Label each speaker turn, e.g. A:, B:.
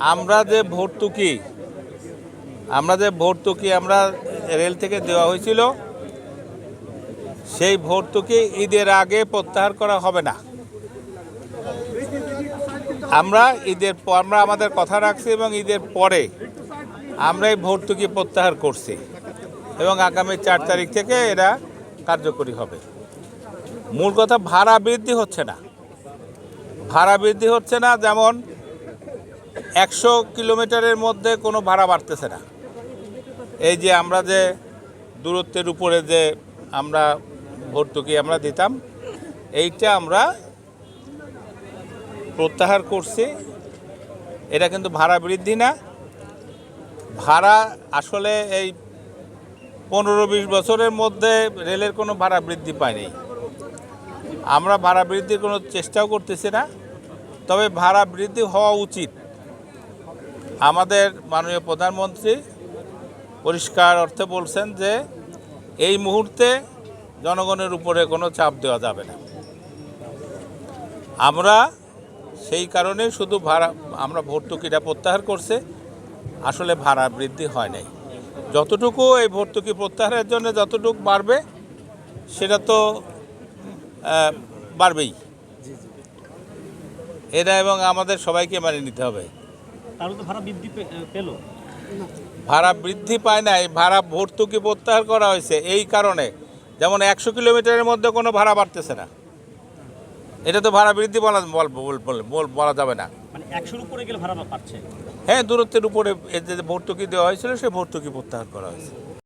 A: আমরা যে ভর্তুকি, আমরা যে ভর্তুকি আমরা রেল থেকে দেওয়া হয়েছিল, সেই ভর্তুকি ঈদের আগে প্রত্যাহার করা হবে না। আমরা ঈদের আমরা আমাদের কথা রাখছি এবং ঈদের পরে আমরা এই ভর্তুকি প্রত্যাহার করছি এবং আগামী চার তারিখ থেকে এরা কার্যকরী হবে। মূল কথা, ভাড়া বৃদ্ধি হচ্ছে না। ভাড়া বৃদ্ধি হচ্ছে না, যেমন একশো কিলোমিটারের মধ্যে কোনো ভাড়া বাড়তেছে না। এই যে আমরা যে দূরত্বের উপরে যে আমরা ভর্তুকি আমরা দিতাম, এইটা আমরা প্রত্যাহার করছি। এটা কিন্তু ভাড়া বৃদ্ধি না। ভাড়া আসলে এই পনেরো বিশ বছরের মধ্যে রেলের কোনো ভাড়া বৃদ্ধি পায়নি। আমরা ভাড়া বৃদ্ধির কোনো চেষ্টাও করতেছি না। তবে ভাড়া বৃদ্ধি হওয়া উচিত। আমাদের মাননীয় প্রধানমন্ত্রী পরিষ্কার অর্থে বলছেন যে এই মুহূর্তে জনগণের উপরে কোনো চাপ দেওয়া যাবে না। আমরা সেই কারণে শুধু ভাড়া আমরা ভর্তুকিটা প্রত্যাহার করছে আসলে ভাড়া বৃদ্ধি হয় নাই। যতটুকু এই ভর্তুকি প্রত্যাহারের জন্য যতটুকু বাড়বে সেটা তো বাড়বেই। এটা এবং আমাদের সবাইকে মানে নিতে হবে।
B: তাহলে তো ভাড়া বৃদ্ধি পেল।
A: ভাড়া বৃদ্ধি পায় নাই ভাড়া ভর্তুকি প্রত্যাহার করা হয়েছে এই কারণে। যেমন একশো কিলোমিটারের মধ্যে কোনো ভাড়া বাড়তেছে না। এটা তো ভাড়া বৃদ্ধি বলা বল- যাবে না।
B: মানে একশোর উপরে গেলে ভাড়া বাড়ছে।
A: হ্যাঁ দূরত্বের উপরে যে ভর্তুকি দেওয়া হয়েছিল সে ভর্তুকি প্রত্যাহার করা হয়েছে।